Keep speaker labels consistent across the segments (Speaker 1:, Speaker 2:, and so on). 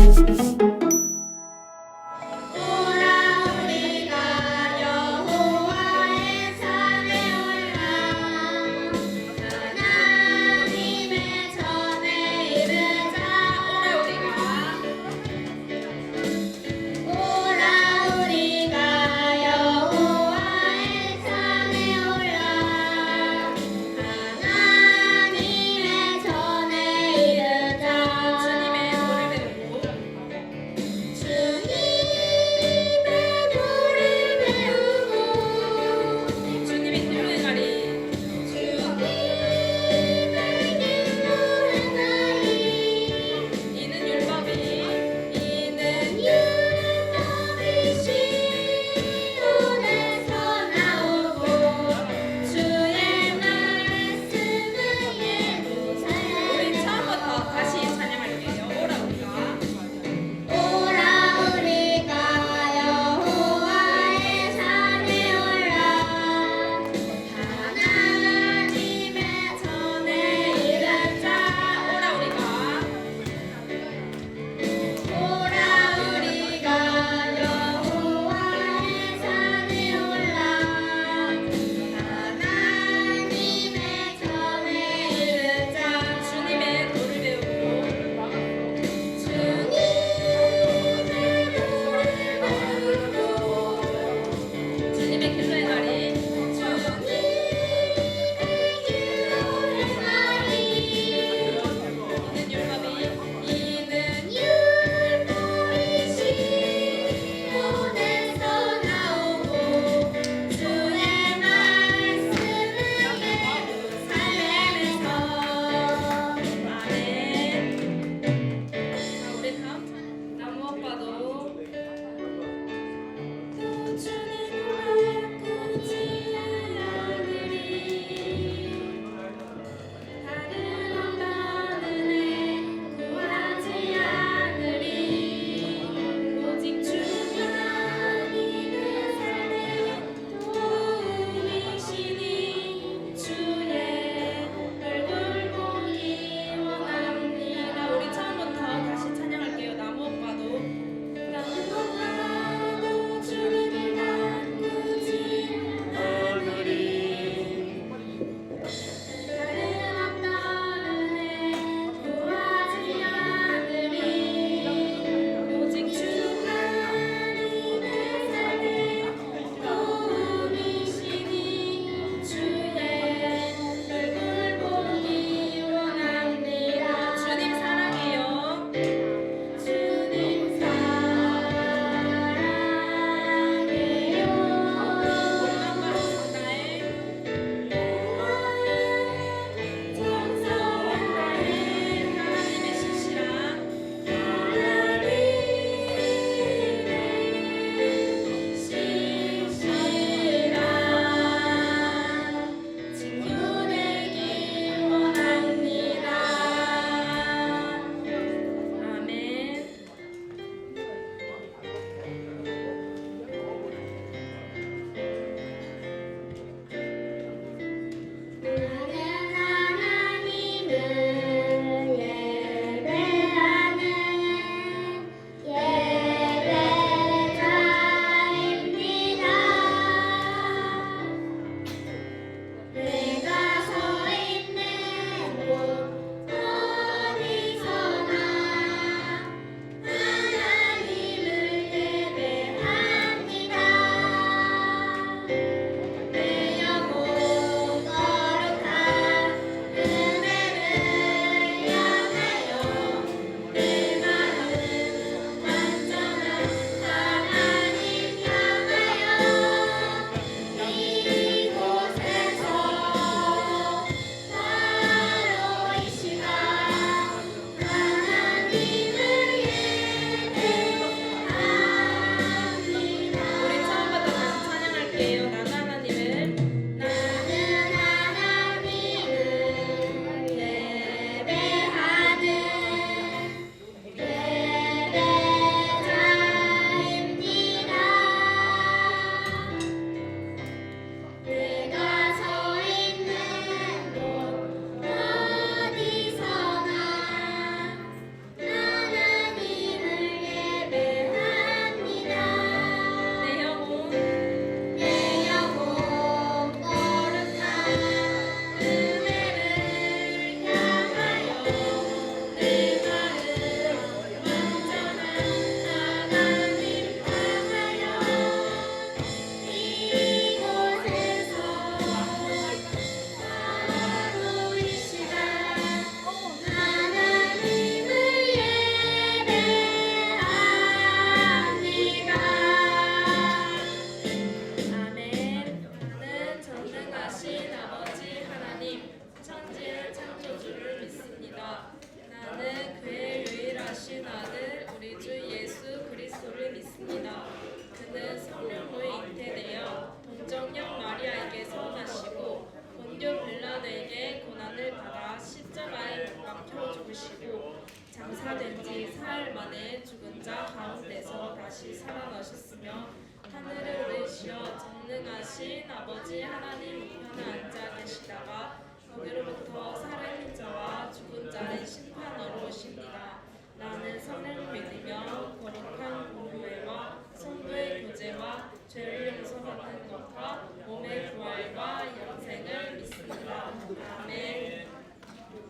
Speaker 1: 오라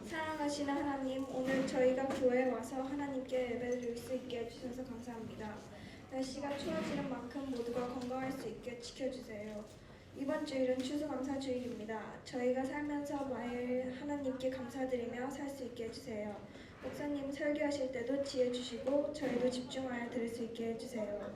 Speaker 2: 사랑하시는 하나님, 오늘 저희가 교회에 와서 하나님께 예배드릴 수 있게 해주셔서 감사합니다. 날씨가 추워지는 만큼 모두가 건강할 수 있게 지켜주세요. 이번 주일은 추수감사주일입니다. 저희가 살면서 매일 하나님께 감사드리며 살 수 있게 해주세요. 목사님 설교하실 때도 지혜 주시고 저희도 집중하여 들을 수 있게 해주세요.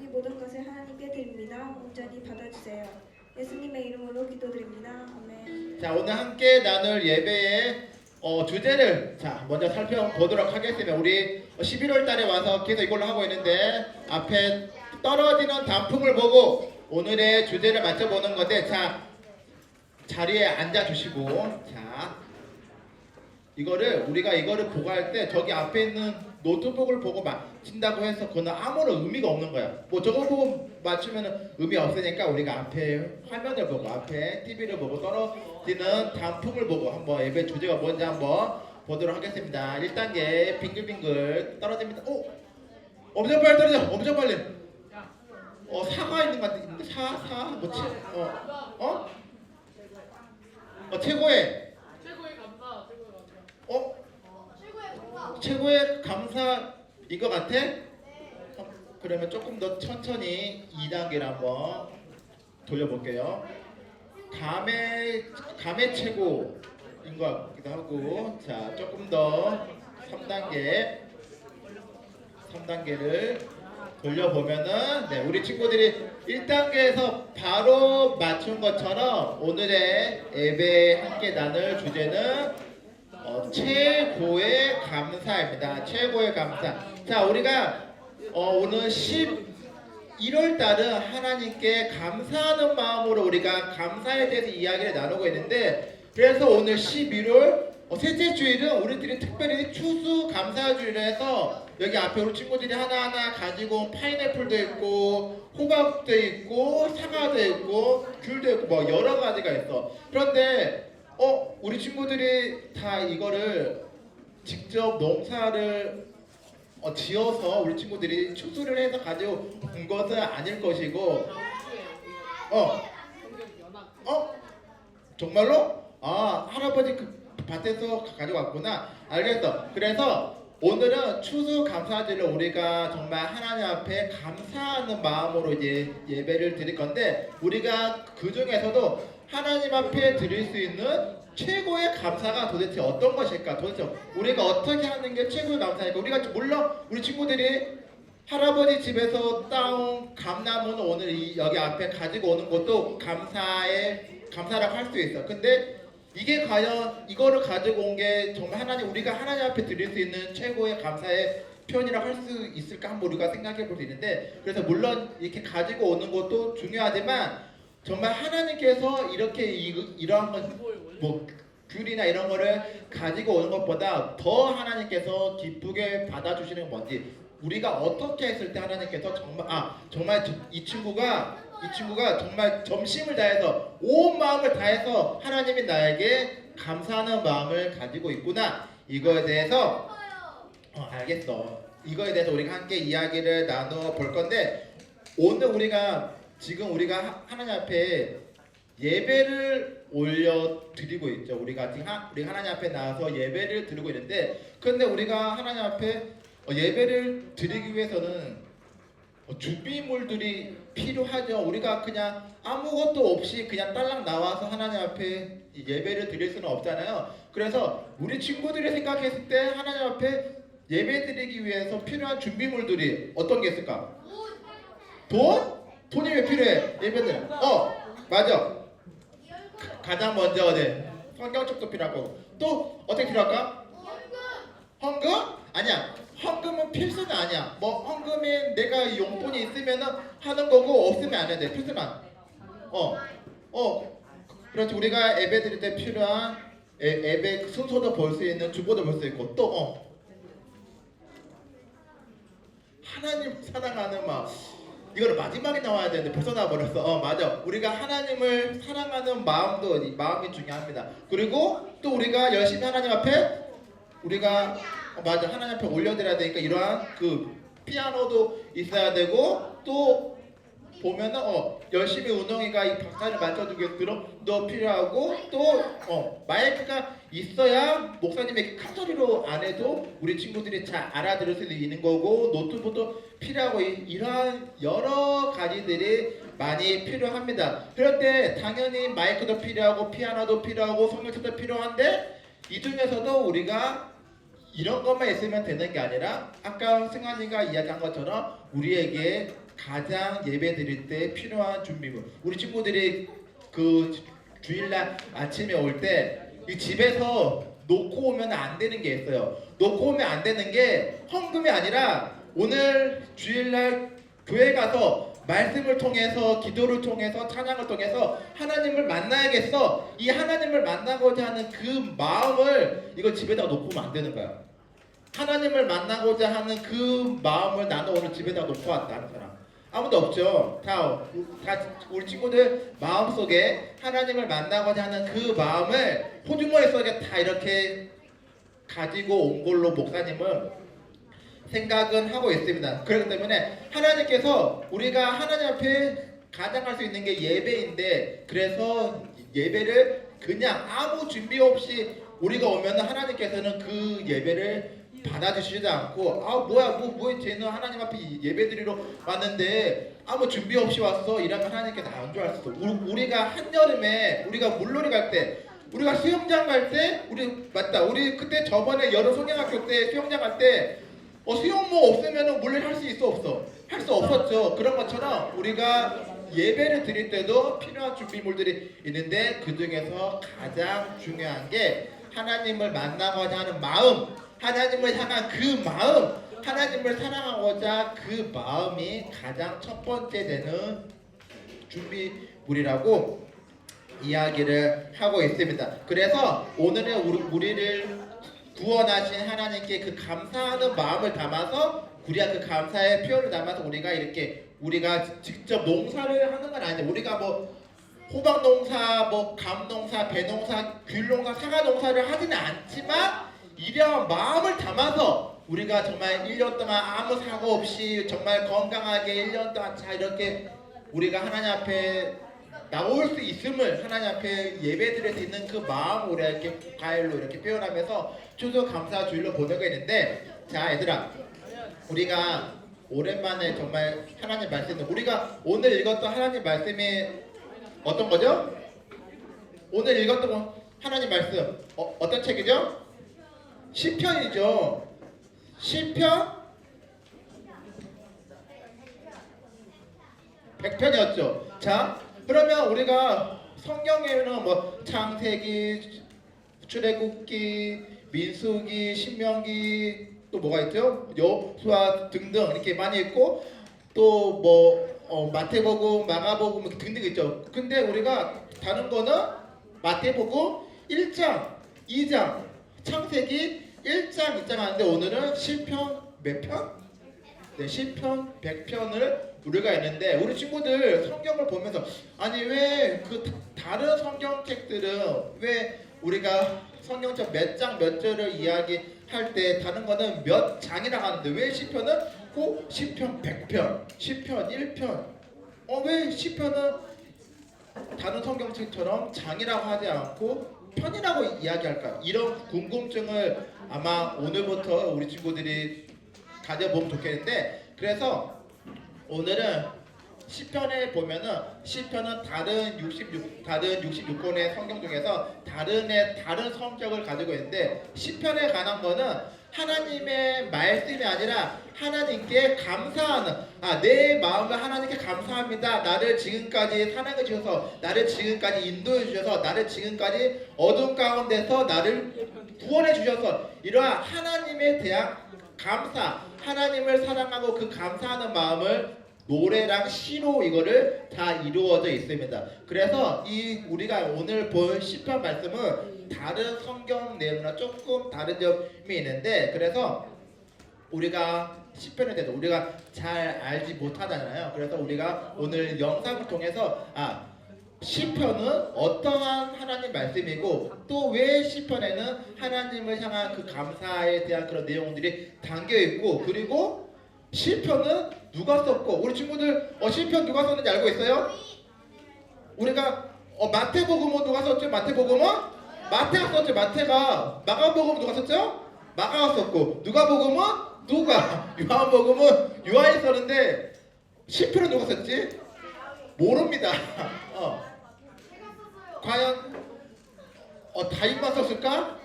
Speaker 2: 이 모든 것을 하나님께 드립니다. 온전히 받아주세요. 예수님의 이름으로 기도드립니다. 아멘.
Speaker 3: 자 오늘 함께 나눌 예배의 어, 주제를 자 먼저 살펴보도록 하겠습니다. 우리 11월 달에 와서 계속 이걸로 하고 있는데 앞에 떨어지는 단풍을 보고 오늘의 주제를 맞춰보는 건데 자 자리에 앉아 주시고 자 이거를 우리가 이거를 보고 할 때 저기 앞에 있는 노트북을 보고 맞춘다고 해서 그거는 아무런 의미가 없는 거야. 뭐 저거 보고 맞추면 의미 없으니까 우리가 앞에 화면을 보고 앞에 TV를 보고 떨어지는 단풍을 보고 한번 예배 주제가 뭔지 한번 보도록 하겠습니다. 1단계 빙글빙글 떨어집니다. 오! 엄청 빨리 떨어져. 엄청 빨리. 어 사가 있는 것 같은데 사, 사, 뭐지? 어, 어? 어 최고의
Speaker 4: 최고의 감사, 최고의 감사.
Speaker 3: 어? 최고의 감사인 것 같아? 어, 그러면 조금 더 천천히 2단계를 한번 돌려볼게요. 감의 감의 최고인 것 같기도 하고, 자 조금 더 3단계, 3단계를 돌려보면은 네, 우리 친구들이 1단계에서 바로 맞춘 것처럼 오늘의 예배 함께 나눌 주제는 어, 최고의 감사입니다. 최고의 감사. 자, 우리가 어, 오늘 11월 달은 하나님께 감사하는 마음으로 우리가 감사에 대해서 이야기를 나누고 있는데 그래서 오늘 11월 어, 셋째 주일은 우리들이 특별히 추수 감사 주일을 해서 여기 앞에 우리 친구들이 하나하나 가지고 온 파인애플도 있고 호박도 있고 사과도 있고 귤도 있고 뭐 여러 가지가 있어. 그런데 어 우리 친구들이 다 이거를 직접 농사를 어, 지어서 우리 친구들이 추수를 해서 가지고 온 것은 아닐 것이고 어. 어? 정말로? 아 할아버지 그 밭에서 가지고 왔구나 알겠어 그래서 오늘은 추수 감사제를 우리가 정말 하나님 앞에 감사하는 마음으로 이제 예배를 드릴 건데 우리가 그 중에서도 하나님 앞에 드릴 수 있는 최고의 감사가 도대체 어떤 것일까? 도대체 우리가 어떻게 하는 게 최고의 감사일까? 우리가 물론 우리 친구들이 할아버지 집에서 따온 감나무는 오늘 이 여기 앞에 가지고 오는 것도 감사의 감사라고 할 수 있어. 근데 이게 과연 이거를 가지고 온 게 정말 하나님 우리가 하나님 앞에 드릴 수 있는 최고의 감사의 표현이라고 할 수 있을까 한번 우리가 생각해 볼 수 있는데 그래서 물론 이렇게 가지고 오는 것도 중요하지만 정말 하나님께서 이렇게 이, 이러한 건뭐 귤이나 이런 거를 가지고 오는 것보다 더 하나님께서 기쁘게 받아주시는 건 뭔지 우리가 어떻게 했을 때 하나님께서 정말 아 정말 저- 이 친구가 이 친구가 정말 점심을 다해서 온 마음을 다해서 하나님이 나에게 감사하는 마음을 가지고 있구나. 이거에 대해서 어, 알겠어. 이거에 대해서 우리가 함께 이야기를 나눠 볼 건데 오늘 우리가 지금 우리가 하- 하나님 앞에 예배를 올려 드리고 있죠. 우리가 지금 하, 우리 하나님 앞에 나와서 예배를 드리고 있는데, 근데 우리가 하나님 앞에 어, 예배를 드리기 위해서는 어, 준비물들이 필요하죠. 우리가 그냥 아무것도 없이 그냥 딸랑 나와서 하나님 앞에 이 예배를 드릴 수는 없잖아요. 그래서 우리 친구들이 생각했을 때 하나님 앞에 예배 드리기 위해서 필요한 준비물들이 어떤 게 있을까? 돈? 돈이 왜 필요해? 예배들. 어, 맞아. 가장 먼저 네. 성경책도 필요하고 또 어떻게 필요할까? 헌금? 아니야. 헌금은 필수는 아니야. 뭐 헌금이 내가 용돈이 있으면은 하는 거고 없으면 안 돼. 필수만. 어, 어. 그렇지. 우리가 예배 드릴 때 필요한 예, 예배 순서도 볼 수 있는 주보도 볼 수 있고 또 어. 하나님 사랑하는 마음. 이거는 마지막에 나와야 되는데 벌써 나와버렸어. 어 맞아. 우리가 하나님을 사랑하는 마음도 이 마음이 중요합니다. 그리고 또 우리가 열심히 하나님 앞에 우리가 어, 맞아 하나님 앞에 올려드려야 되니까 이러한 그 피아노도 있어야 되고 또 보면은 어 열심히 운동이가 이 박자를 맞춰주게 드럼도 필요하고 또 어 마이크가 있어야 목사님의 큰 소리로 안 해도 우리 친구들이 잘 알아들을 수 있는 거고 노트북도 필요하고 이, 이러한 여러 가지들이 많이 필요합니다. 그럴 때 당연히 마이크도 필요하고 피아노도 필요하고 성경책도 필요한데 이 중에서도 우리가 이런 것만 있으면 되는 게 아니라 아까 승환이가 이야기한 것처럼 우리에게 가장 예배 드릴 때 필요한 준비물. 우리 친구들이 그 주일날 아침에 올 때 이 집에서 놓고 오면 안 되는 게 있어요. 놓고 오면 안 되는 게 헌금이 아니라 오늘 주일날 교회 가서 말씀을 통해서 기도를 통해서 찬양을 통해서 하나님을 만나야겠어. 이 하나님을 만나고자 하는 그 마음을 이거 집에다 놓고 오면 안 되는 거야. 하나님을 만나고자 하는 그 마음을 나는 오늘 집에다 놓고 왔다 하는 사람 아무도 없죠. 다, 다 우리 친구들 마음 속에 하나님을 만나고자 하는 그 마음을 호주머니 속에 다 이렇게 가지고 온 걸로 목사님은 생각은 하고 있습니다. 그렇기 때문에 하나님께서 우리가 하나님 앞에 가장 할 수 있는 게 예배인데 그래서 예배를 그냥 아무 준비 없이 우리가 오면 하나님께서는 그 예배를 받아주시지도 않고 아 뭐야 뭐 뭐야 쟤는 하나님 앞에 예배 드리러 왔는데 아무 준비 없이 왔어 이러면 좋아할 수 있어. 우리- 우리가 한여름에 우리가 물놀이 갈 때 우리가 수영장 갈 때 우리 맞다. 우리 그때 저번에 여름 송영학교 때 수영장 갈 때 어, 수영모 없으면 물놀이 할 수 있어 없어? 할 수 없었죠. 그런 것처럼 우리가 예배를 드릴 때도 필요한 준비물들이 있는데 그 중에서 가장 중요한 게 하나님을 만나고자 하는 마음 하나님을 향한 그 마음 하나님을 사랑하고자 그 마음이 가장 첫 번째 되는 준비물이라고 이야기를 하고 있습니다. 그래서 오늘은 우리, 우리를 구원하신 하나님께 그 감사하는 마음을 담아서 우리가 그 감사의 표현을 담아서 우리가 이렇게 우리가 직접 농사를 하는 건 아닌데 우리가 뭐 호박 농사, 뭐 감 농사, 배 농사, 귤 농사, 사과 농사를 하지는 않지만 이러한 마음을 담아서 우리가 정말 1년 동안 아무 사고 없이 정말 건강하게 1년 동안 잘 이렇게 우리가 하나님 앞에 나올 수 있음을 하나님 앞에 예배 드릴 수 있는 그 마음 우리가 이렇게 가일로 이렇게 표현하면서 추수 감사 주일로 보내고 있는데 자 얘들아 우리가 오랜만에 정말 하나님 말씀을 우리가 오늘 읽었던 하나님 말씀이 어떤 거죠? 오늘 읽었던 거 하나님 말씀 어, 어떤 책이죠? 시편이죠. 시편 100편이었죠. 자, 그러면 우리가 성경에는 뭐 창세기, 출애굽기, 민수기, 신명기 또 뭐가 있죠? 여수아 등등 이렇게 많이 있고 또뭐 어, 마태복음, 마가복음 뭐 등등 있죠. 근데 우리가 다른 거는 마태복음 1장, 2장, 창세기 1장, 2장 하는데 오늘은 시편 몇 편? 네, 시편 100편을 우리가 있는데 우리 친구들 성경을 보면서 아니 왜 그 다른 성경책들은 왜 우리가 성경책 몇 장 몇 절을 이야기할 때 다른 거는 몇 장이라고 하는데 왜 시편은 꼭 시편 100편, 시편 1편 어 왜 시편은 다른 성경책처럼 장이라고 하지 않고 편이라고 이야기할까? 이런 궁금증을 아마 오늘부터 우리 친구들이 가져보면 좋겠는데 그래서 오늘은 시편에 보면은 시편은 다른 66 다른 66권의 성경 중에서 다른의 다른 성격을 가지고 있는데 시편에 관한 거는 하나님의 말씀이 아니라 하나님께 감사하는 아 내 마음을 하나님께 감사합니다. 나를 지금까지 사랑해 주셔서 나를 지금까지 인도해 주셔서 나를 지금까지 어둠 가운데서 나를 구원해 주셔서 이러한 하나님에 대한 감사 하나님을 사랑하고 그 감사하는 마음을 노래랑 시로 이거를 다 이루어져 있습니다. 그래서 이 우리가 오늘 본 시편 말씀은 다른 성경 내용이랑 조금 다른 점이 있는데 그래서 우리가 시편에 대해서 우리가 잘 알지 못하잖아요. 그래서 우리가 오늘 영상을 통해서 아 시편은 어떠한 하나님 말씀이고 또 왜 시편에는 하나님을 향한 그 감사에 대한 그런 내용들이 담겨 있고 그리고 시편은 누가 썼고 우리 친구들 어 시편 누가 썼는지 알고 있어요? 우리가 어 마태복음은 누가 썼죠? 마태복음은 마태가 썼죠. 마태가 마가복음 누가 썼죠? 마가가 썼고 누가복음은 누가 요한복음은 요한이 썼는데 시편은 누가 썼지? 모릅니다. 어. 과연 어, 다윗만 썼을까?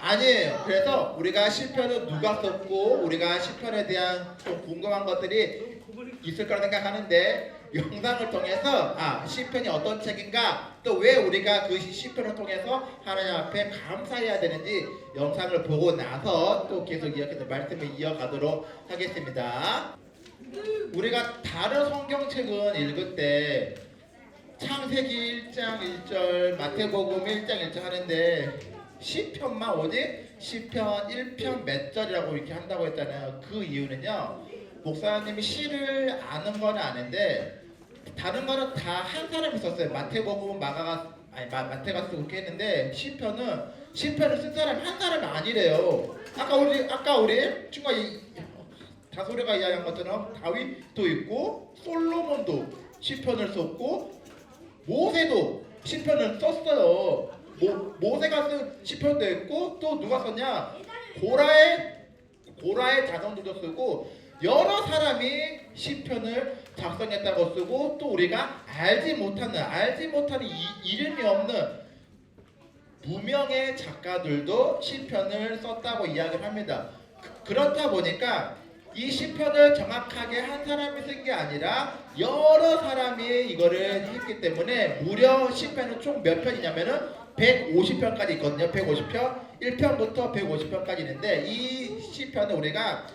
Speaker 3: 아니에요. 그래서 우리가 시편은 누가 썼고 우리가 시편에 대한 좀 궁금한 것들이 있을 거라 생각하는데 영상을 통해서 아 시편이 어떤 책인가 또 왜 우리가 그 시편을 통해서 하나님 앞에 감사해야 되는지 영상을 보고 나서 또 계속 이어서 말씀을 이어가도록 하겠습니다. 우리가 다른 성경책은 읽을 때 창세기 1장 1절, 마태복음 1장 1절 하는데 시편만 오직 시편 1편 몇 절이라고 이렇게 한다고 했잖아요. 그 이유는요. 목사님이 시를 아는 건 아는데 다른 거는 다 한 사람이 썼어요. 마태복음 마가가 아니 마, 마태가 쓰고 그렇게 했는데 시편은 시편을 쓴 사람이 한 사람이 아니래요. 아까 우리 아까 우리 친구가 이, 다소리가 이야기한 것처럼 다윗도 있고 솔로몬도 시편을 썼고 모세도 시편을 썼어요. 모, 모세가 쓴 시편도 있고 또 누가 썼냐? 고라의 고라의 자손들도 쓰고 여러 사람이 시편을 작성했다고 쓰고 또 우리가 알지 못하는 알지 못하는 이, 이름이 없는 무명의 작가들도 시편을 썼다고 이야기를 합니다. 그- 그렇다 보니까 이 시편을 정확하게 한 사람이 쓴 게 아니라 여러 사람이 이거를 했기 때문에 무려 시편은 총 몇 편이냐면은 150편까지 있거든요. 150편. 1편부터 150편까지 있는데 이 시편은 우리가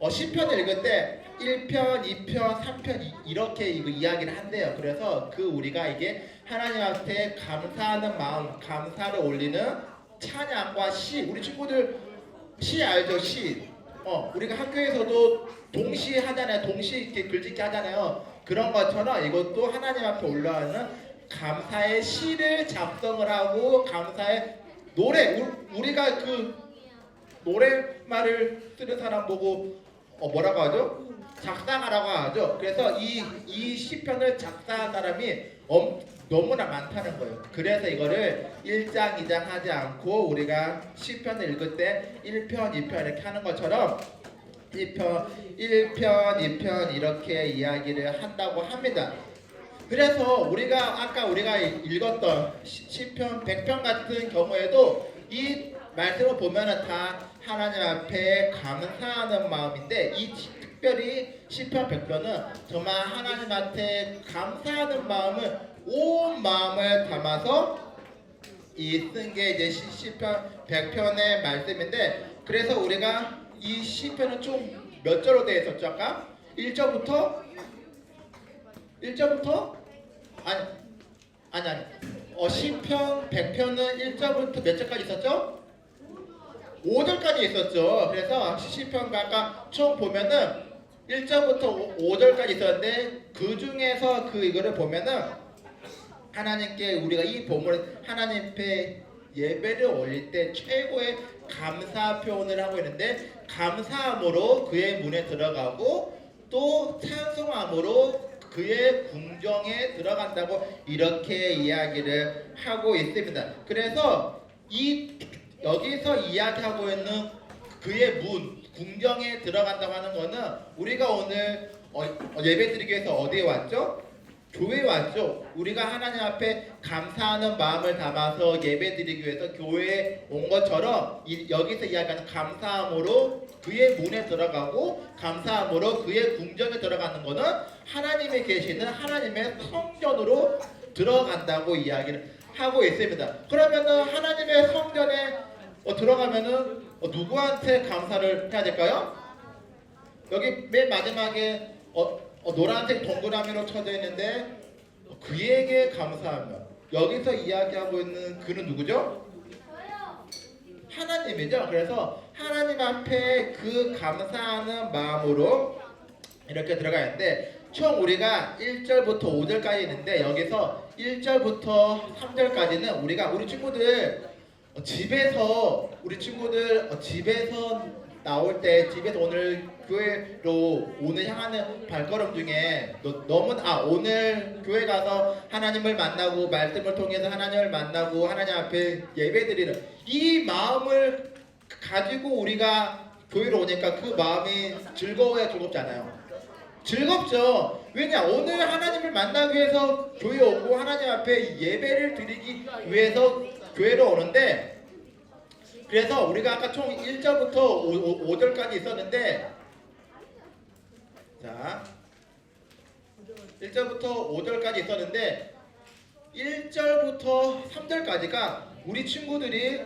Speaker 3: 어, 시편을 읽을 때 1편, 2편, 3편 이- 이렇게 이야기를 한대요. 그래서 그 우리가 이게 하나님한테 감사하는 마음, 감사를 올리는 찬양과 시. 우리 친구들 시 알죠? 시. 어, 우리가 학교에서도 동시 하잖아요. 동시 이렇게 글짓기 하잖아요. 그런 것처럼 이것도 하나님 앞에 올라가는 감사의 시를 작성을 하고 감사의 노래 우- 우리가 그 노래말을 쓰는 사람 보고 어 뭐라고 하죠? 작사가라고 하죠. 그래서 이 이 시편을 작사한 사람이 엄, 너무나 많다는 거예요. 그래서 이거를 1장, 2장 하지 않고 우리가 시편을 읽을 때 1편, 2편 이렇게 하는 것처럼 1편, 1편, 2편 이렇게 이야기를 한다고 합니다. 그래서 우리가 아까 우리가 읽었던 시- 시편 100편 같은 경우에도 이 말씀을 보면은 다 하나님 앞에 감사하는 마음인데 이 시- 특별히 시편 100편은 정말 하나님한테 감사하는 마음을 온 마음을 담아서 이 쓴 게 이제 시- 시편 100편의 말씀인데 그래서 우리가 이 시편은 총몇 절로 되어 있었죠 아까? 1절부터 1절부터 아니 아니 아니 어 시편 100편은 1절부터 몇 절까지 있었죠? 5절까지 있었죠. 그래서 시편 아까 총 보면은 1절부터 5 절까지 있었는데 그 중에서 그 이거를 보면은 하나님께 우리가 이 보물을 하나님 앞에 예배를 올릴 때 최고의 감사 표현을 하고 있는데 감사함으로 그의 문에 들어가고 또 찬송함으로 그의 궁정에 들어간다고 이렇게 이야기를 하고 있습니다. 그래서 이 여기서 이야기하고 있는 그의 문 궁정에 들어간다고 하는 거는 우리가 오늘 어, 어, 예배드리기 위해서 어디에 왔죠? 교회에 왔죠. 우리가 하나님 앞에 감사하는 마음을 담아서 예배드리기 위해서 교회에 온 것처럼 이- 여기서 이야기하는 감사함으로 그의 문에 들어가고 감사함으로 그의 궁정에 들어가는 거는 하나님이 계시는 하나님의 성전으로 들어간다고 이야기를 하고 있습니다. 그러면은 하나님의 성전에 어, 들어가면은 어, 누구한테 감사를 해야 될까요? 여기 맨 마지막에 어, 어, 노란색 동그라미로 쳐져 있는데 어, 그에게 감사하며 여기서 이야기하고 있는 그는 누구죠? 하나님이죠. 그래서 하나님 앞에 그 감사하는 마음으로 이렇게 들어가는데 총 우리가 1절부터 5절까지 있는데 여기서 1절부터 3절까지는 우리가 우리 친구들 어, 집에서 우리 친구들 어, 집에서 나올 때 집에서 오늘 교회로 오늘 향하는 발걸음 중에 너, 너무 아 오늘 교회 가서 하나님을 만나고 말씀을 통해서 하나님을 만나고 하나님 앞에 예배드리는 이 마음을 가지고 우리가 교회로 오니까 그 마음이 즐거워야 즐겁잖아요. 즐겁죠. 왜냐 오늘 하나님을 만나기 위해서 교회 오고 하나님 앞에 예배를 드리기 위해서 교회로 오는데 그래서 우리가 아까 총 1절부터 5, 절까지 있었는데 자 1절부터 5절까지 있었는데 1절부터 3절까지가 우리 친구들이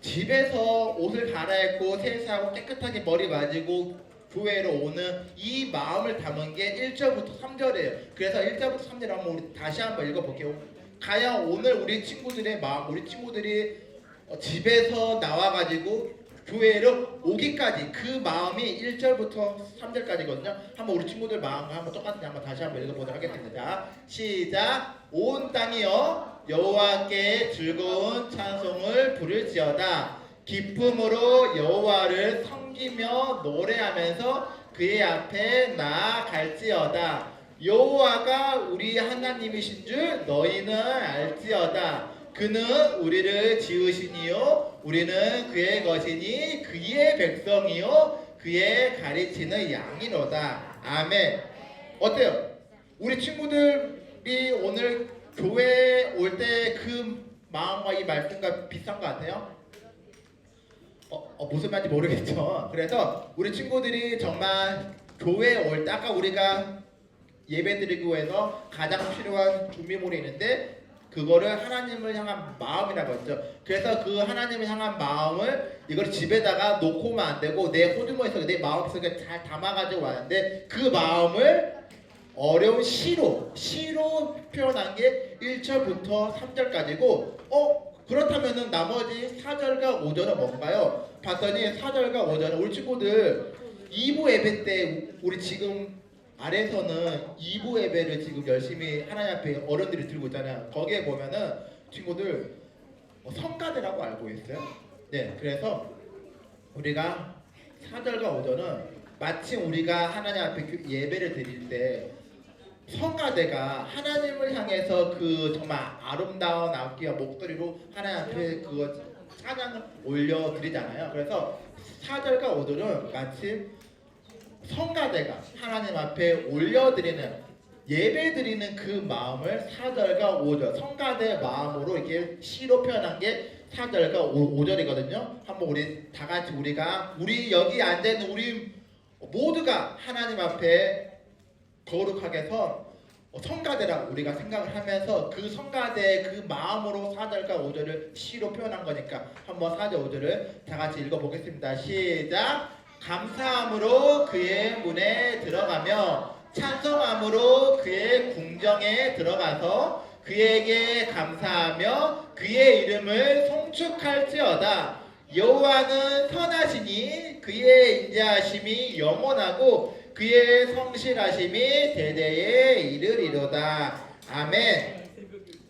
Speaker 3: 집에서 옷을 갈아입고 세수하고 깨끗하게 머리 맞이고 교회로 오는 이 마음을 담은 게 1절부터 3절이에요. 그래서 1절부터 3절 한번 우리 다시 한번 읽어볼게요. 과연 오늘 우리 친구들의 마음, 우리 친구들이 어, 집에서 나와가지고 교회로 오기까지 그 마음이 1절부터 3절까지거든요. 한번 우리 친구들 마음과 한번 똑같이 한번 다시 한번 읽어보도록 하겠습니다. 자, 시작. 온 땅이여 여호와께 즐거운 찬송을 부를지어다. 기쁨으로 여호와를 섬기며 노래하면서 그의 앞에 나아갈지어다. 여호와가 우리 하나님이신 줄 너희는 알지어다. 그는 우리를 지으시니요 우리는 그의 것이니 그의 백성이요 그의 가르치는 양이로다. 아멘. 어때요? 우리 친구들이 오늘 교회 올 때 그 마음과 이 말씀과 비슷한 것 같아요? 어, 어, 무슨 말인지 모르겠죠. 그래서 우리 친구들이 정말 교회 올 때 아까 우리가 예배드리고 해서 가장 필요한 준비물이 있는데 그거를 하나님을 향한 마음이라고 했죠. 그래서 그 하나님을 향한 마음을 이걸 집에다가 놓고 오면 안 되고 내 호주머니에서 내 마음 속에 잘 담아가지고 왔는데 그 마음을 어려운 시로 시로 표현한 게 1절부터 3절까지고 어 그렇다면은 나머지 4절과 5절은 뭔가요? 봤더니 4절과 5절은 우리 친구들 2부 예배 때 우리 지금 아래에서는 2부 예배를 지금 열심히 하나님 앞에 어른들이 들고 있잖아요. 거기에 보면은 친구들 어, 성가대라고 알고 있어요. 네, 그래서 우리가 4절과 5절은 마침 우리가 하나님 앞에 그 예배를 드릴 때 성가대가 하나님을 향해서 그 정말 아름다운 악기와 목소리로 하나님 앞에 그거 찬양을 올려드리잖아요. 그래서 4절과 5절은 마침 성가대가 하나님 앞에 올려드리는 예배 드리는 그 마음을 4절과 5절 성가대 마음으로 이렇게 시로 표현한 게 4절과 5, 절이거든요 한번 우리 다 같이 우리가 우리 여기 앉아 있는 우리 모두가 하나님 앞에 거룩하게 선 성가대라고 우리가 생각을 하면서 그 성가대의 그 마음으로 4절과 5절을 시로 표현한 거니까 한번 4절 5절을 다 같이 읽어보겠습니다. 시작. 감사함으로 그의 문에 들어가며 찬송함으로 그의 궁정에 들어가서 그에게 감사하며 그의 이름을 송축할지어다. 여호와는 선하시니 그의 인자하심이 영원하고 그의 성실하심이 대대에 이르리로다. 아멘.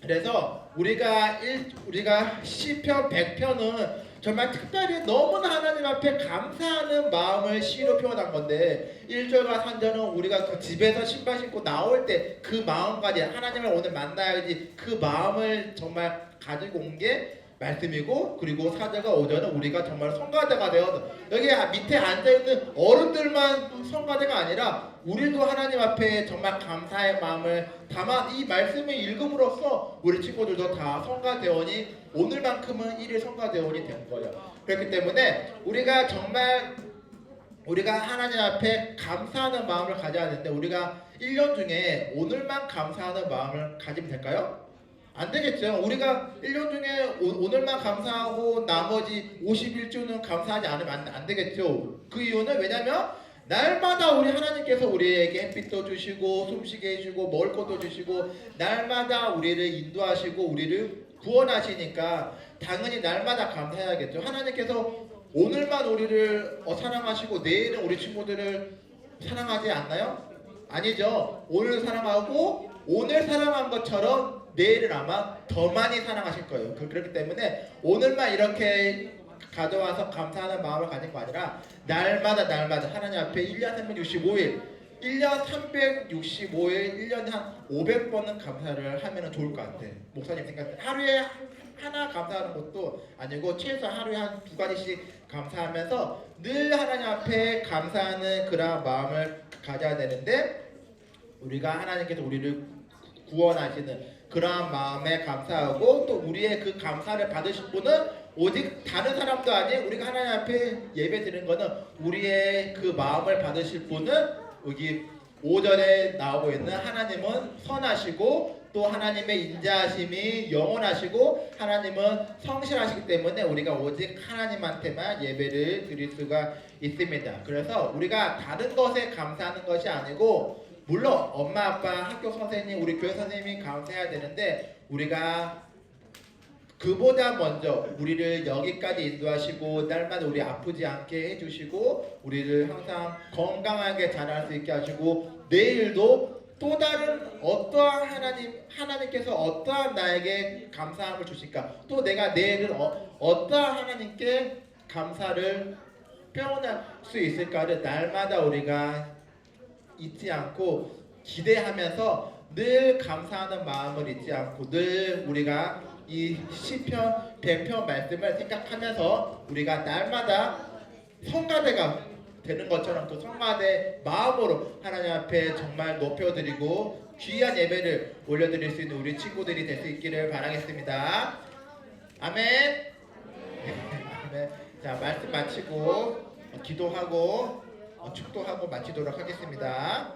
Speaker 3: 그래서 우리가 일, 우리가 시편 100편은 정말 특별히 너무나 하나님 앞에 감사하는 마음을 시로 표현한 건데 1절과 3절은 우리가 그 집에서 신발 신고 나올 때 그 마음까지 하나님을 오늘 만나야지 그 마음을 정말 가지고 온 게 말씀이고 그리고 4절과 5절은 우리가 정말 성가대가 되어서 여기 밑에 앉아있는 어른들만 성가대가 아니라 우리도 하나님 앞에 정말 감사의 마음을 담아 이 말씀을 읽음으로써 우리 친구들도 다 성가대원이 오늘만큼은 1일 성가대원이 된 거예요. 그렇기 때문에 우리가 정말 우리가 하나님 앞에 감사하는 마음을 가져야 되는데 우리가 1년 중에 오늘만 감사하는 마음을 가지면 될까요? 안 되겠죠. 우리가 1년 중에 오, 오늘만 감사하고 나머지 51주는 감사하지 않으면 안, 안 되겠죠. 그 이유는 왜냐면 날마다 우리 하나님께서 우리에게 햇빛도 주시고 숨쉬게 해주고 먹을 것도 주시고 날마다 우리를 인도하시고 우리를 구원하시니까 당연히 날마다 감사해야겠죠. 하나님께서 오늘만 우리를 어, 사랑하시고 내일은 우리 친구들을 사랑하지 않나요? 아니죠. 오늘 사랑하고 오늘 사랑한 것처럼 내일은 아마 더 많이 사랑하실 거예요. 그- 그렇기 때문에 오늘만 이렇게 가져와서 감사하는 마음을 가진 거 아니라 날마다 날마다 하나님 앞에 1년 365일 1년 365일 1년에 한 500번은 감사를 하면 좋을 것 같아. 목사님 생각할 때 하루에 하나 감사하는 것도 아니고 최소 하루에 한 두 가지씩 감사하면서 늘 하나님 앞에 감사하는 그런 마음을 가져야 되는데 우리가 하나님께서 우리를 구원하시는 그러한 마음에 감사하고 또 우리의 그 감사를 받으실 분은 오직 다른 사람도 아닌 우리가 하나님 앞에 예배 드리는 거는 우리의 그 마음을 받으실 분은 여기 5절에 나오고 있는 하나님은 선하시고 또 하나님의 인자하심이 영원하시고 하나님은 성실하시기 때문에 우리가 오직 하나님한테만 예배를 드릴 수가 있습니다. 그래서 우리가 다른 것에 감사하는 것이 아니고 물론 엄마 아빠 학교 선생님 우리 교회 선생님이 감사해야 되는데 우리가 그보다 먼저 우리를 여기까지 인도하시고 날마다 우리 아프지 않게 해주시고 우리를 항상 건강하게 자랄 수 있게 하시고 내일도 또 다른 어떠한 하나님 하나님께서 어떠한 나에게 감사함을 주실까? 또 내가 내일은 어, 어떠한 하나님께 감사를 표현할 수 있을까를 날마다 우리가 잊지 않고 기대하면서 늘 감사하는 마음을 잊지 않고 늘 우리가 이 시편 100편 말씀을 생각하면서 우리가 날마다 성가대가 되는 것처럼 그 성가대 마음으로 하나님 앞에 정말 높여드리고 귀한 예배를 올려드릴 수 있는 우리 친구들이 될 수 있기를 바라겠습니다. 아멘. 아멘. 자 말씀 마치고 어, 기도하고 어, 축도하고 마치도록 하겠습니다.